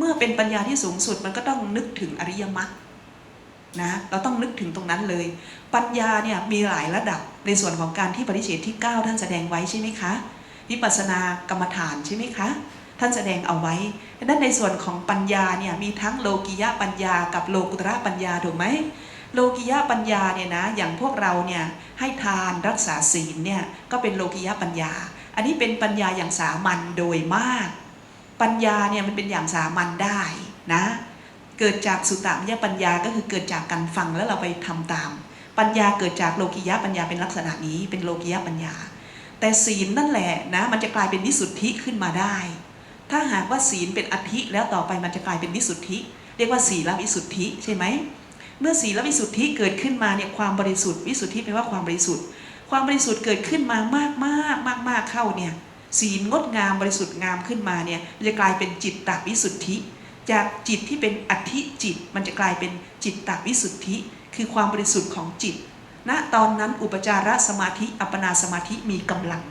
เมื่อเป็นปัญญาที่สูงสุดมันก็ต้องนึกถึงอริยมรรคนะเราต้องนึกถึงตรงนั้นเลย ปัญญาเนี่ยมีหลายระดับในส่วนของการที่ปริเฉทที่ 9 ท่านแสดงไว้ใช่ไหมคะวิปัสสนากรรมฐานใช่ไหมคะท่านแสดงเอาไว้ดังนั้นในส่วนของปัญญาเนี่ยมีทั้งโลกิยะปัญญากับโลกุตระปัญญาถูกไหมโลกิยะปัญญาเนี่ยนะอย่างพวกเราเนี่ยให้ทานรักษาศีลเนี่ยก็เป็นโลกิยะปัญญา อันนี้เป็นปัญญาอย่างสามัญโดยมาก ปัญญาเนี่ยมันเป็นอย่างสามัญได้นะ เกิดจากสุตตมยปัญญาก็คือเกิดจากการฟังแล้วเราไปทำตาม ปัญญาเกิดจากโลกิยะปัญญาเป็นลักษณะนี้เป็นโลกิยะปัญญา แต่ศีลนั่นแหละนะมันจะกลายเป็นวิสุทธิขึ้นมาได้ ถ้าหากว่าศีลเป็นอธิแล้วต่อไปมันจะกลายเป็นวิสุทธิ เรียกว่าศีลวิสุทธิใช่ไหมเมื่อศีลวิสุทธิเกิดขึ้นมาเนี่ยความบริสุทธิ์วิสุทธิแปลว่าความบริสุทธิ์ ความบริสุทธิ์เกิดขึ้นมามากมากมากมากเข้าเนี่ย ศีลงดงามบริสุทธิ์งามขึ้นมาเนี่ยจะกลายเป็นจิตตวิสุทธิ จากจิตที่เป็นอธิจิต มันจะกลายเป็นจิตตวิสุทธิ คือความบริสุทธิ์ของจิตณตอนนั้นอุปจารสมาธิอัปปนาสมาธิมีกำลัง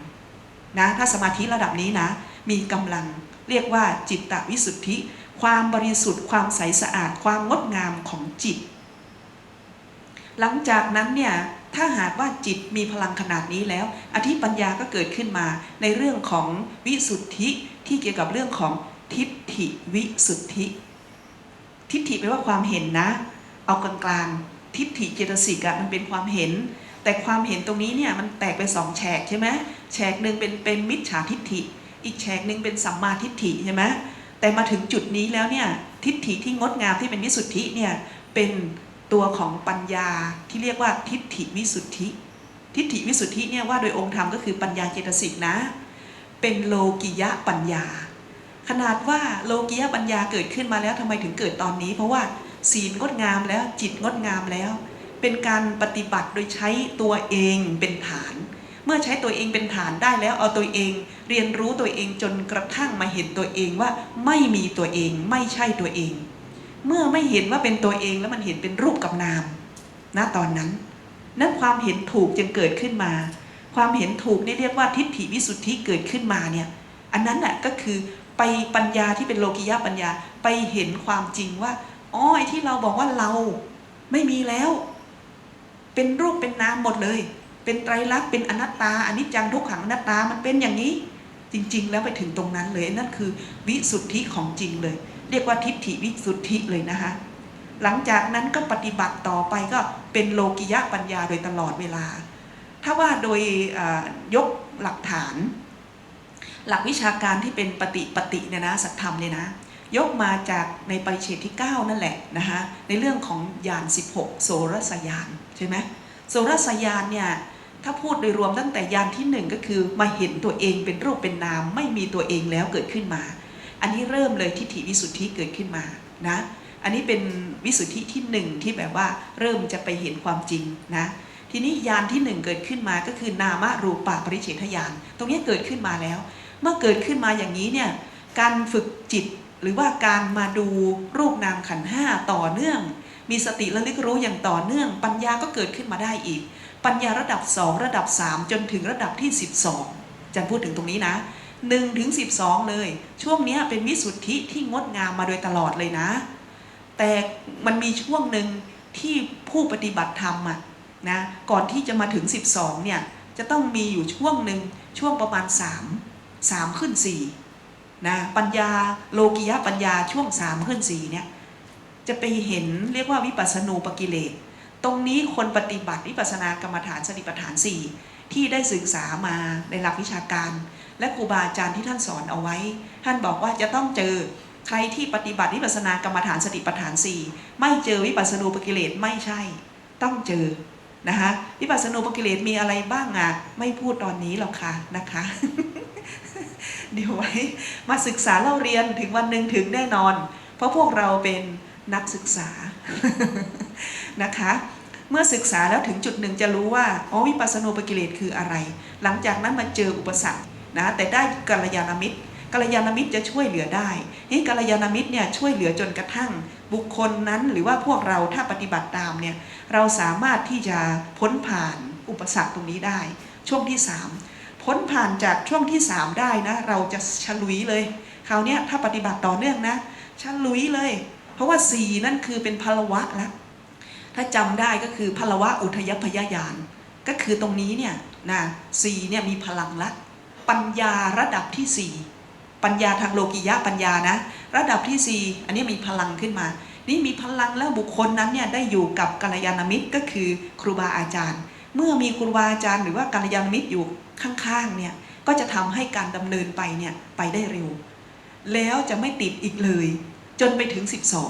นะถ้าสมาธิระดับนี้นะ มีกำลัง เรียกว่าจิตตวิสุทธิ ความบริสุทธิ์ ความใสสะอาด ความงดงามของจิต หลังจากนั้นเนี่ย ถ้าหากว่าจิตมีพลังขนาดนี้แล้ว อธิปัญญาก็เกิดขึ้นมาในเรื่องของวิสุทธิที่เกี่ยวกับเรื่องของทิฏฐิวิสุทธิ ทิฏฐิแปลว่าความเห็นนะ เอากลางๆทิฏฐิเจตสิกอะมันเป็นความเห็น แต่ความเห็นตรงนี้เนี่ยมันแตกไปสองแฉกใช่ไหมแฉกหนึ่งเป็นเป็นมิจฉาทิฏฐิ อีกแฉกหนึ่งเป็นสัมมาทิฏฐิใช่ไหมแต่มาถึงจุดนี้แล้วเนี่ยทิฏฐิที่งดงามที่เป็นวิสุทธิเนี่ยเป็น ตัวของปัญญาที่เรียกว่าทิฏฐิวิสุทธิ ทิฏฐิวิสุทธิเนี่ยว่าโดยองค์ธรรมก็คือปัญญาเจตสิกนะ เป็นโลกิยะปัญญา ขนาดว่าโลกิยะปัญญาเกิดขึ้นมาแล้วทำไมถึงเกิดตอนนี้ เพราะว่าศีลงดงามแล้วจิตงดงามแล้ว เป็นการปฏิบัติโดยใช้ตัวเองเป็นฐาน เมื่อใช้ตัวเองเป็นฐานได้แล้วเอาตัวเองเรียนรู้ตัวเองจนกระทั่งมาเห็นตัวเองว่าไม่มีตัวเองไม่ใช่ตัวเอง เมื่อไม่เห็นว่าเป็นตัวเองแล้วมันเห็นเป็นรูปกับนามณตอนนั้นนั้นความเห็นถูกจึงเกิดขึ้นมา ความเห็นถูกนี่เรียกว่าทิฏฐิวิสุทธิเกิดขึ้นมาเนี่ย อันนั้นน่ะก็คือไปปัญญาที่เป็นโลกิยะปัญญาไปเห็นความจริงว่าอ๋อไอ้ที่เราบอกว่าเราไม่มีแล้ว เป็นรูปเป็นนามหมดเลย เป็นไตรลักษณ์เป็นอนัตตาอนิจจังทุกขังอนัตตามันเป็นอย่างนี้ จริง ๆ แล้วไปถึงตรงนั้นเลยนั่นคือ วิสุทธิของจริงเลย เรียกว่าทิฏฐิวิสุทธิเลยนะคะหลังจากนั้นก็ปฏิบัติต่อไปก็เป็นโลกิยะปัญญาโดยตลอดเวลา ถ้าว่าโดยยกหลักฐาน หลักวิชาการที่เป็นปฏิปฏิเนี่ยนะสัตธรรมเนี่ยนะยกมาจากในปริเชตที่ 9 นั่นแหละนะคะในเรื่องของยาน 16โสรสยานใช่ไหมโสรสยานเนี่ยถ้าพูดโดยรวมตั้งแต่ยานที่ 1 ก็คือมาเห็นตัวเองเป็นรูปเป็นนามไม่มีตัวเองแล้วเกิดขึ้นมา อันนี้เริ่มเลยทิฏฐิวิสุทธิเกิดขึ้นมานะอันนี้เป็นวิสุทธิที่หนึ่งที่แบบว่าเริ่มจะไปเห็นความจริงนะทีนี้ยานที่หนึ่งเกิดขึ้นมาก็คือนามรูปะปริเฉทยาน ตรงนี้เกิดขึ้นมาแล้ว เมื่อเกิดขึ้นมาอย่างนี้เนี่ยการฝึกจิตหรือว่าการมาดูรูปนามขันห้าต่อเนื่อง มีสติระลึกรู้อย่างต่อเนื่อง ปัญญาก็เกิดขึ้นมาได้อีก ปัญญาระดับ 2 ระดับ 3 จนถึงระดับที่ 12จันพูดถึงตรงนี้นะ 1ถึง12 เลย ช่วงนี้เป็นวิสุทธิที่งดงามมาโดยตลอดเลยนะ แต่มันมีช่วงหนึ่งที่ผู้ปฏิบัติธรรมอะนะก่อนที่จะมาถึง 12 เนี่ย จะต้องมีอยู่ช่วงหนึ่งช่วงประมาณ 3 3 ขึ้น4นะปัญญาโลกิยะปัญญาช่วง 3 ขึ้น4เนี่ยจะไปเห็นเรียกว่าวิปัสสนูปกิเลสตรงนี้คนปฏิบัติวิปัสสนากรรมฐานสติปัฏฐาน 4 ที่ได้ศึกษามาในหลักวิชาการ และครูบาอาจารย์ที่ท่านสอนเอาไว้ ท่านบอกว่าจะต้องเจอใครที่ปฏิบัติวิปัสสนากรรมฐานสติปัฏฐาน4ไม่เจอวิปัสสนูปกิเลสไม่ใช่ ต้องเจอนะคะวิปัสสนูปกิเลสมีอะไรบ้างอะไม่พูดตอนนี้หรอกค่ะนะคะเดี๋ยวไว้มาศึกษาเล่าเรียนถึงวันหนึ่งถึงแน่นอน เพราะพวกเราเป็นนักศึกษานะคะ เมื่อศึกษาแล้วถึงจุดหนึ่งจะรู้ว่าอ๋อวิปัสสนูปกิเลสคืออะไร หลังจากนั้นมาเจออุปสรรค นะแต่ได้กัลยาณมิตรกัลยาณมิตรจะช่วยเหลือได้นี่กัลยาณมิตรเนี่ยช่วยเหลือจนกระทั่งบุคคลนั้นหรือว่าพวกเราถ้าปฏิบัติตามเนี่ยเราสามารถที่จะพ้นผ่านอุปสรรคตรงนี้ได้ ช่วงที่ 3 พ้นผ่านจากช่วงที่ 3 ได้นะเราจะฉลุยเลยคราวนี้ถ้าปฏิบัติต่อเนื่องนะฉลุยเลย เพราะว่าสี่นั่นคือเป็นพลวะแล้วถ้าจำได้ก็คือพลวะอุทยพยายานก็คือตรงนี้เนี่ยนะสี่เนี่ยมีพลังละ ปัญญาระดับที่สี่ปัญญาทางโลกิยะปัญญานะ ระดับที่สี่อันนี้มีพลังขึ้นมา นี่มีพลังแล้วบุคคลนั้นเนี่ยได้อยู่กับกัลยาณมิตรก็คือครูบาอาจารย์ เมื่อมีครูบาอาจารย์หรือว่ากัลยาณมิตรอยู่ข้างๆเนี่ยก็จะทำให้การดำเนินไปเนี่ยไปได้เร็ว แล้วจะไม่ติดอีกเลย จนไปถึง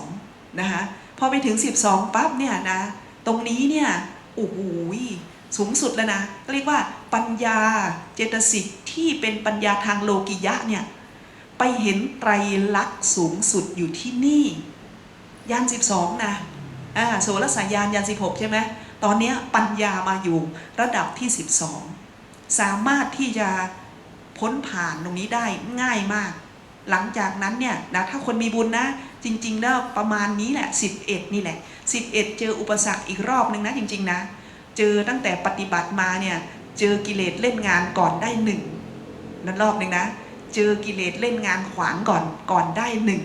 12 นะคะพอไปถึง 12 ปั๊บเนี่ยนะ ตรงนี้เนี่ยโอ้โห สูงสุดแล้วนะเรียกว่าปัญญาเจตสิกที่เป็นปัญญาทางโลกิยะเนี่ยไปเห็นไตรลักษณ์สูงสุดอยู่ที่นี่ยาน12นะอ่าโสรสายานยาน16ใช่ไหมตอนนี้ปัญญามาอยู่ระดับที่12สามารถที่จะพ้นผ่านตรงนี้ได้ง่ายมาก หลังจากนั้นเนี่ยนะถ้าคนมีบุญนะ จริง ๆ แล้วประมาณนี้แหละ 11 นี่แหละ 11 เจออุปสรรคอีกรอบหนึ่งนะจริง ๆ นะ เจอตั้งแต่ปฏิบัติมาเนี่ยเจอกิเลสเล่นงานก่อนได้หนึ่งนั่นรอบหนึ่งนะ เจอกิเลสเล่นงานขวางก่อนก่อนได้หนึ่ง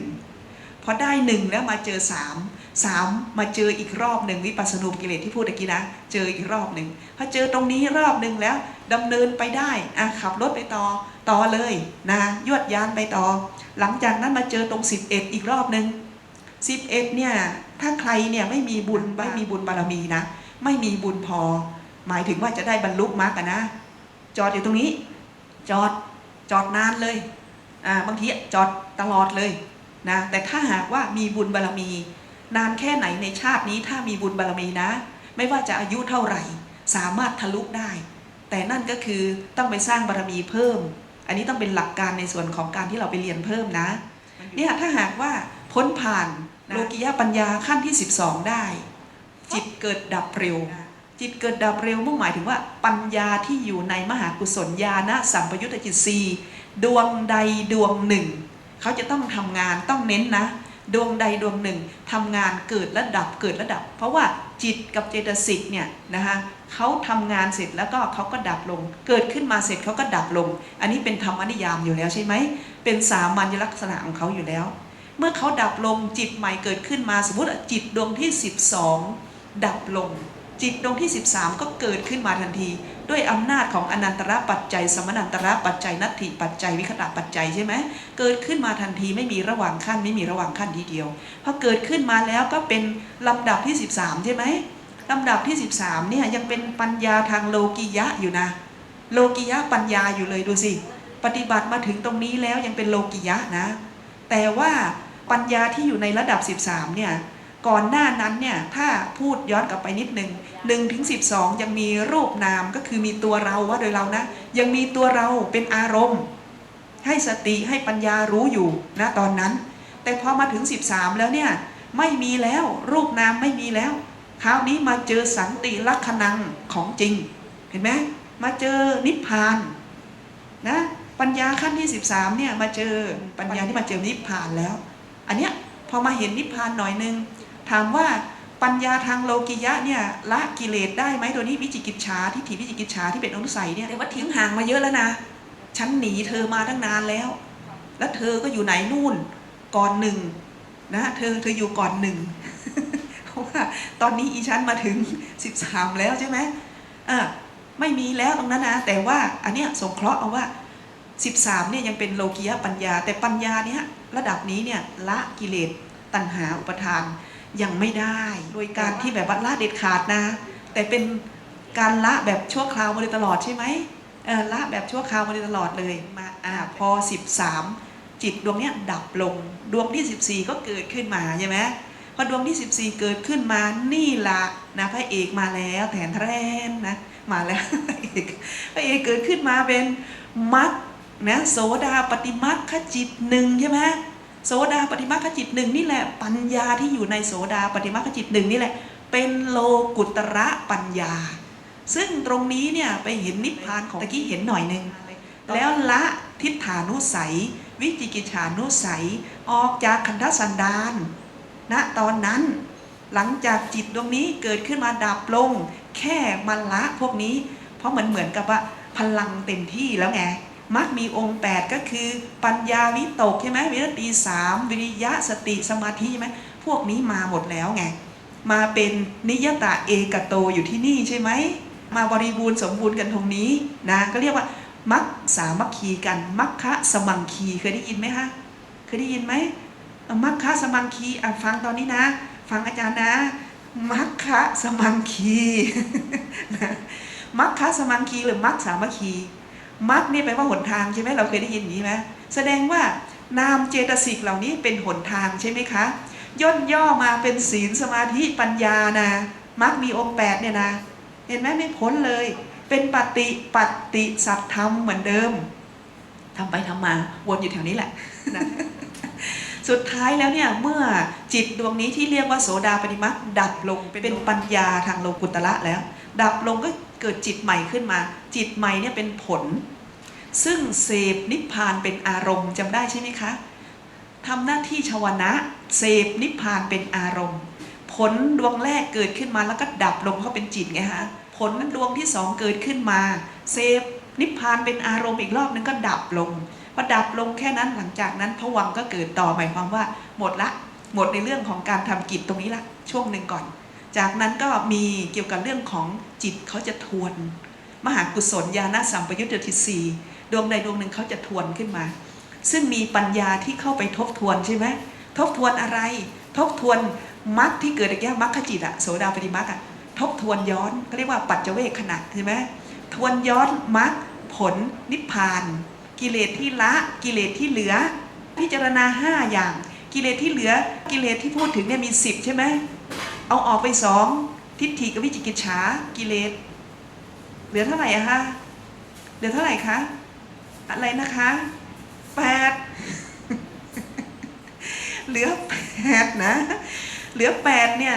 พอได้หนึ่งแล้วมาเจอสามสามมาเจออีกรอบหนึ่งวิปัสสนูกิเลสที่พูดตะกี้นะ เจออีกรอบหนึ่งพอเจอตรงนี้รอบหนึ่งแล้วดำเนินไปได้อะขับรถไปต่อต่อเลยนะยวดยานไปต่อ หลังจากนั้นมาเจอตรง 11 อีกรอบหนึ่ง11เนี่ยถ้าใครเนี่ยไม่มีบุญไม่มีบุญบารมีนะ ไม่มีบุญพอ หมายถึงว่าจะได้บรรลุมรรคนะ จอดอยู่ตรงนี้ จอดจอดนานเลยอ่าบางทีจอดตลอดเลยนะแต่ถ้าหากว่ามีบุญบารมี นานแค่ไหนในชาตินี้ถ้ามีบุญบารมีนะ ไม่ว่าจะอายุเท่าไหร่ สามารถทะลุได้ แต่นั่นก็คือต้องไปสร้างบารมีเพิ่ม อันนี้ต้องเป็นหลักการในส่วนของการที่เราไปเรียนเพิ่มนะเนี่ยถ้าหากว่าพ้นผ่านโลกิยะปัญญาขั้นที่ 12 ได้ จิตเกิดดับเร็ว จิตเกิดดับเร็วมุ่งหมายถึงว่า ปัญญาที่อยู่ในมหากุศลญาณสัมปยุตตจิตสีดวงใดดวงหนึ่ง เขาจะต้องทำงานต้องเน้นนะ ดวงใดดวงหนึ่งทำงานเกิดระดับเกิดระดับ เพราะว่าจิตกับเจตสิกเนี่ยนะคะเขาทำงานเสร็จแล้วก็เขาก็ดับลง เกิดขึ้นมาเสร็จเขาก็ดับลง อันนี้เป็นธรรมนิยามอยู่แล้วใช่ไหมเป็นสามัญลักษณะของเขาอยู่แล้ว เมื่อเขาดับลงจิตใหม่เกิดขึ้นมาสมมติว่าจิตดวงที่ 12 ดับลง จิตดวงที่ 13 ก็เกิดขึ้นมาทันที ด้วยอำนาจของอนันตระปัจจัย สมนันตระปัจจัยนัตถิปัจจัยวิคตะปัจจัยใช่ไหมเกิดขึ้นมาทันทีไม่มีระหว่างขั้นไม่มีระหว่างขั้นทีเดียวพอเกิดขึ้นมาแล้วก็เป็นลำดับที่ 13 ใช่ไหมลำดับที่ 13เนี่ยยังเป็นปัญญาทางโลกิยะอยู่นะ โลกิยะปัญญาอยู่เลยดูสิ ปฏิบัติมาถึงตรงนี้แล้วยังเป็นโลกิยะนะ แต่ว่าปัญญาที่อยู่ในระดับ 13เนี่ย ก่อนหน้านั้นเนี่ยถ้าพูดย้อนกลับไปนิดหนึ่งหนึ่งถึงสิยังมีรูปนามก็คือมีตัวเราว่าโดยเรานะ ยังมีตัวเราเป็นอารมณ์ ให้สติให้ปัญญารู้อยู่นะตอนนั้น แต่พอมาถึง 13 แล้วเนี่ยไม่มีแล้วรูปนามไม่มีแล้ว คราวนี้มาเจอสันติลักษณังของจริง เห็นไหมมาเจอนิพพานนะปัญญาขั้นที่ 13เนี่ยมาเจอปัญญาที่มาเจอนิพพานแล้ว อันเนี้ยพอมาเห็นนิพพานหน่อยนึง ถามว่าปัญญาทางโลกิยะเนี่ยละกิเลสได้ไหมตัวนี้วิจิกิจฉาทิฏฐิวิจิกิจฉาที่เป็นอนุสัยเนี่ยแต่ว่าทิ้งห่างมาเยอะแล้วนะฉันหนีเธอมาตั้งนานแล้ว แล้วเธอก็อยู่ไหนนู่นก่อนหนึ่งนะ เธอเธออยู่ก่อนหนึ่งเพราะว่าตอนนี้อีฉันมาถึง13แล้วใช่ไหมอ่าไม่มีแล้วตรงนั้นนะแต่ว่าอันเนี้ยสงเคราะห์เอาว่า13เนี่ยยังเป็นโลกิยะปัญญา แต่ปัญญาเนี้ยระดับนี้เนี่ยละกิเลสตัณหาอุปทาน ยังไม่ได้ โดยการที่แบบว่าละเด็ดขาดนะ แต่เป็นการละแบบชั่วคราวมาโดยตลอดใช่ไหมเออละแบบชั่วคราวมาโดยตลอดเลยมาอ่าพอ 13 จิตดวงเนี้ยดับลงดวงที่ 14 ก็เกิดขึ้นมาใช่ไหมพอดวงที่ 14 เกิดขึ้นมานี่ละนะพระเอกมาแล้วแทนแทนนะมาแล้วพระเอกพระเอกเกิดขึ้นมาเป็นมัคนะโสดาปฏิมัคขจิตหนึ่งใช่ไหม โสดาปฏิมัคขจิตหนึ่งนี่แหละปัญญาที่อยู่ในโสดาปฏิมัคขจิตหนึ่งนี่แหละ เป็นโลกุตระปัญญา ซึ่งตรงนี้เนี่ยไปเห็นนิพพานของตะกี้เห็นหน่อยหนึ่งแล้วละทิฏฐานุสัย วิจิกิจฉานุสัย ออกจากคันธสันดานณตอนนั้นหลังจากจิตดวงนี้เกิดขึ้นมาดับลง แค่มันละพวกนี้ เพราะเหมือนเหมือนกับว่าพลังเต็มที่แล้วไง มักมีองค์ 8 ก็คือปัญญาวิตกใช่ไหมวิรติสามวิริยะสติสมาธิใช่ไหมพวกนี้มาหมดแล้วไง มาเป็นนิยตะเอกโตอยู่ที่นี่ใช่ไหม มาบริบูรณ์สมบูรณ์กันตรงนี้นะก็เรียกว่ามักสามัคคีกันมัคคะสมังคีเคยได้ยินไหมคะเคยได้ยินไหมมัคคะสมังคีอะฟังตอนนี้นะ ฟังอาจารย์นะมัคคะสมังคีมัคคะสมังคีหรือมัคสามัคคี มัคนี่แปลว่าหนทางใช่ไหมเราเคยได้ยินอย่างนี้ไหมแสดงว่านามเจตสิกเหล่านี้เป็นหนทางใช่ไหมคะย่นย่อมาเป็นศีลสมาธิปัญญานะมักมีองค์แปดเนี่ยนะ เห็นไหมไม่พ้นเลย เป็นปฏิปฏิสัตธรรมเหมือนเดิมทำไปทำมาวนอยู่แถวนี้แหละนะสุดท้ายแล้วเนี่ยเมื่อจิตดวงนี้ที่เรียกว่าโสดาปฏิมักดับลงเป็นปัญญาทางโลกุตละแล้ว ดับลงก็ เกิดจิตใหม่ขึ้นมา จิตใหม่เนี่ยเป็นผล ซึ่งเสพนิพพานเป็นอารมณ์จำได้ใช่ไหมคะทำหน้าที่ชวนะเสพนิพพานเป็นอารมณ์ ผลดวงแรกเกิดขึ้นมาแล้วก็ดับลงเพราเป็นจิตไงฮะผลนั้นดวงที่สองเกิดขึ้นมาเสพนิพพานเป็นอารมณ์อีกรอบนึงก็ดับลงพอดับลงแค่นั้นหลังจากนั้นผวังก็เกิดต่อหมายความว่า หมดละ หมดในเรื่องของการทำกิจตรงนี้ละ ช่วงหนึ่งก่อน จากนั้นก็มีเกี่ยวกับเรื่องของจิตเขาจะทวน มหากุศลญาณสัมปยุตติสีดวงใดดวงหนึ่งเขาจะทวนขึ้นมา ซึ่งมีปัญญาที่เข้าไปทบทวนใช่ไหมทบทวนอะไร ทบทวนมรรคที่เกิดจากแก้มรรคจิตอะโสดาปฏิมรรคอะทบทวนย้อนก็เรียกว่าปัจเจเวคขณะใช่ไหมทวนย้อนมรรคผลนิพพาน กิเลสที่ละกิเลสที่เหลือ พิจารณาห้าอย่าง กิเลสที่เหลือกิเลสที่พูดถึงเนี่ยมีสิบใช่ไหม เอาออกไปสองทิฏฐิกับวิจิกิจฉากิเลสเหลือเท่าไหร่อะคะเหลือเท่าไหร่คะอะไรนะคะแปดเหลือแปดนะ เหลือแปดเนี่ย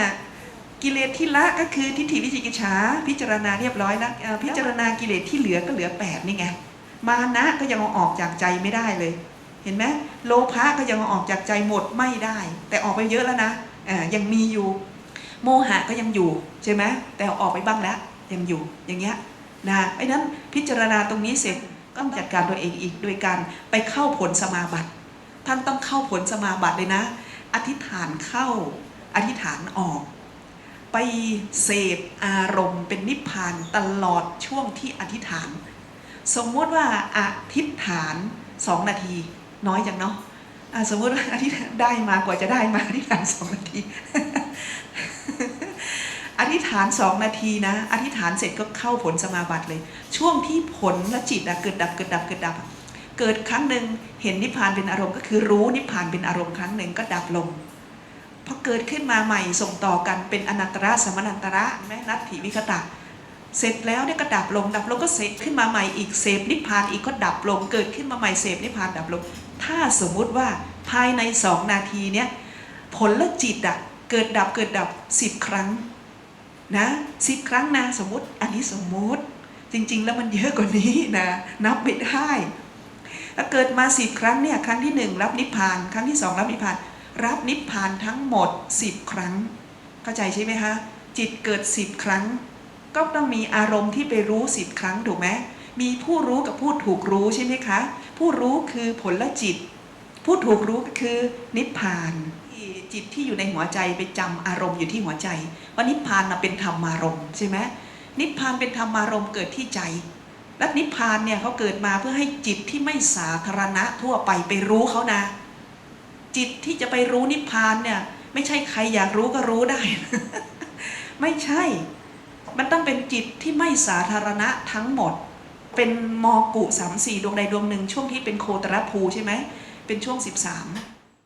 กิเลสที่ละก็คือทิฏฐิวิจิกิจฉาพิจารณาเรียบร้อยแล้วพิจารณากิเลสที่เหลือก็เหลือแปดนี่ไงมานะก็ยังเอาออกจากใจไม่ได้เลย เห็นไหมโลภะก็ยังเอาออกจากใจหมดไม่ได้ แต่ออกไปเยอะแล้วนะอ่ายังมีอยู่ โมหะก็ยังอยู่ใช่ไหมแต่ออกไปบ้างแล้วยังอยู่อย่างเงี้ยนะเพราะนั้นพิจารณาตรงนี้เสร็จก็ต้องจัดการตัวเองอีกโดยการไปเข้าผลสมาบัติท่านต้องเข้าผลสมาบัติเลยนะ อธิษฐานเข้าอธิษฐานออก ไปเสพอารมณ์เป็นนิพพานตลอดช่วงที่อธิษฐาน สมมติว่าอธิษฐานสองนาที น้อยจังเนาะะสมมติว่าอธิษฐานได้มากว่าจะได้มาอธิษฐานสองนาที ธิษฐานสองนาทีนะ อธิษฐานเสร็จก็เข้าผลสมาบัติเลย ช่วงที่ผลและจิตอะเกิดดับเกิดดับเกิดดับ เกิดครั้งหนึ่งเห็นนิพพานเป็นอารมณ์ก็คือรู้นิพพานเป็นอารมณ์ครั้งหนึ่งก็ดับลงพอเกิดขึ้นมาใหม่ส่งต่อกันเป็นอนันตระสมนันตระแม่นัตถิวิคตะ เสร็จแล้วเนี่ยก็ดับลง ดับลงก็เสร็จขึ้นมาใหม่อีกเสพนิพพานอีกก็ดับลง เกิดขึ้นมาใหม่เสพนิพพานดับลง ถ้าสมมุติว่าภายในสองนาทีเนี่ยผลและจิตอะเกิดดับเกิดดับสิบครั้ง นะสิบครั้งนะสมมติอันนี้สมมติ จริง ๆ แล้วมันเยอะกว่านี้นะนับไม่ได้ถ้าเกิดมาสิบครั้งเนี่ยครั้งที่หนึ่งรับนิพพาน ครั้งที่สองรับนิพพาน รับนิพพานทั้งหมดสิบครั้ง เข้าใจใช่ไหมคะจิตเกิดสิบครั้ง ก็ต้องมีอารมณ์ที่ไปรู้สิบครั้งถูกไหมมีผู้รู้กับผู้ถูกรู้ใช่ไหมคะ ผู้รู้คือผลละจิต ผู้ถูกรู้ก็คือนิพพาน จิตที่อยู่ในหัวใจไปจำอารมณ์อยู่ที่หัวใจว่านิพพานเป็นธรรมารมณ์ใช่ไหมนิพพานเป็นธรรมารมณ์เกิดที่ใจ และนิพพานเนี่ยเขาเกิดมาเพื่อให้จิตที่ไม่สาธารณะทั่วไปไปรู้เขานะ จิตที่จะไปรู้นิพพานเนี่ยไม่ใช่ใครอยากรู้ก็รู้ได้ ไม่ใช่ มันต้องเป็นจิตที่ไม่สาธารณะทั้งหมด เป็นมอกุสามสี่ดวงใดดวงหนึ่งช่วงที่เป็นโคตรภูใช่ไหมเป็นช่วงสิบสาม